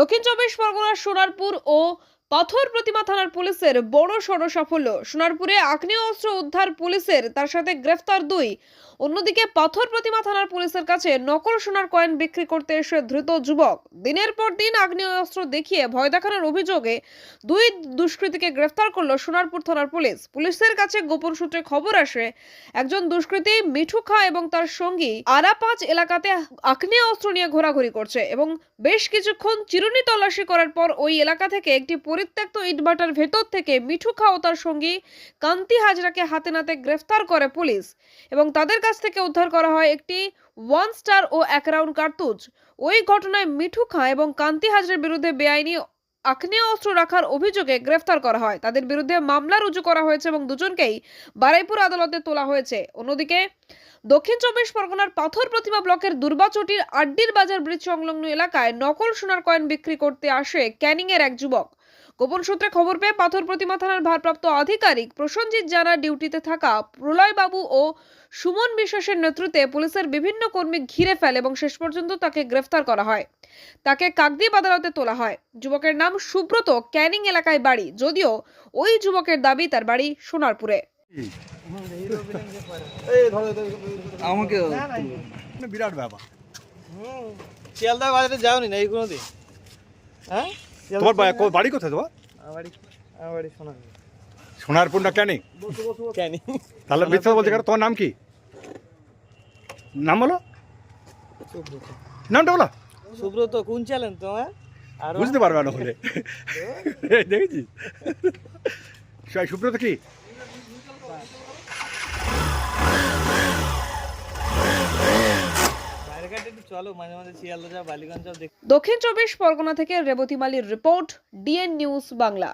দক্ষিণ চব্বিশ পরগনার সোনারপুর ও পাথর প্রতিমা থানার পুলিশের বড় সড় সাফল্য সোনারপুরে আগ্নেয় অস্ত্র উদ্ধার পুলিশের, তার সাথে গ্রেফতার দুই। অন্যদিকে পাথর প্রতিমা থানার পুলিশের কাছে নকল সোনার কয়েন বিক্রি করতে এসে ধৃত যুবক। দিনের পর দিন আগ্নেয় অস্ত্র দেখিয়ে ভয় দেখানোর অভিযোগে দুই দুষ্কৃতীকে গ্রেফতার করল সোনারপুর থানার পুলিশ। পুলিশের কাছে গোপন সূত্রে খবর আসে, একজন দুষ্কৃতী মিঠু খা এবং তার সঙ্গী আরাপাঁচ এলাকাতে আগ্নেয় অস্ত্র নিয়ে ঘোরাঘুরি করছে এবং বেশ কিছুক্ষণ চিরুনি তল্লাশি করার পর ওই এলাকা থেকে একটি পরিত্যক্ত ইটভাটার ভেতর থেকে মিঠু খা ও তার সঙ্গী কান্তি হাজরাকে হাতে নাতে গ্রেফতার করে পুলিশ এবং তাদের কাছ থেকে উদ্ধার করা হয় একটি ওয়ান স্টার ও এক রাউন্ড কার্তুজ। ওই ঘটনায় মিঠু খাঁ এবং কান্তি হাজরার বিরুদ্ধে বেআইনি আগ্নেয় অস্ত্র রাখার অভিযোগে গ্রেফতার করা হয়। তাদের বিরুদ্ধে মামলা রুজু করা হয়েছে এবং দুজনকেই বারাইপুর আদালতে তোলা হয়েছে। অন্যদিকে দক্ষিণ চব্বিশ পরগনার পাথর প্রতিমা ব্লকের দুর্বাচটির আড্ডির বাজার ব্রিজ সংলগ্ন এলাকায় নকল সোনার কয়েন বিক্রি করতে আসে ক্যানিং এর এক যুবক। গোপন সূত্রে খবর পেয়ে পাথর প্রতিমা থানার ভারপ্রাপ্ত আধিকারিক প্রসঞ্জিৎ জানা ডিউটিতে থাকা প্রলয় বাবু ও সুমন বিশ্বাসের নেতৃত্বে পুলিশের বিভিন্ন কর্মী ঘিরে ফেলে এবং শেষ পর্যন্ত তাকে গ্রেফতার করা হয়। তাকে কাকদ্বীপ আদালতে তোলা হয়। যুবকের নাম সুব্রত ক্যানিং এলাকায় বাড়ি যদিও ওই যুবকের দাবি তার বাড়ি সোনারপুরে। আমাকে বিরাট ব্যাপার। শিয়ালদা বাজারে যাওনি না এই কোনো দিন? হ্যাঁ? তোমার বা- বাড়ি কোথায় তোমার? আমার বাড়ি শোনা সোনারপুর। না কেন? কেন? তাহলে মিথ্যা বলছে কেন? তোমার নাম কি? নাম বলো। নামটা বলো। সুব্রত কোন চ্যালেন তোমার? আর বুঝতে পারবে না হলে। দেখেছিস? সুব্রত কি? দক্ষিণ চব্বিশ পরগনা থেকে রেবতী মালির রিপোর্ট ডিএন নিউজ বাংলা।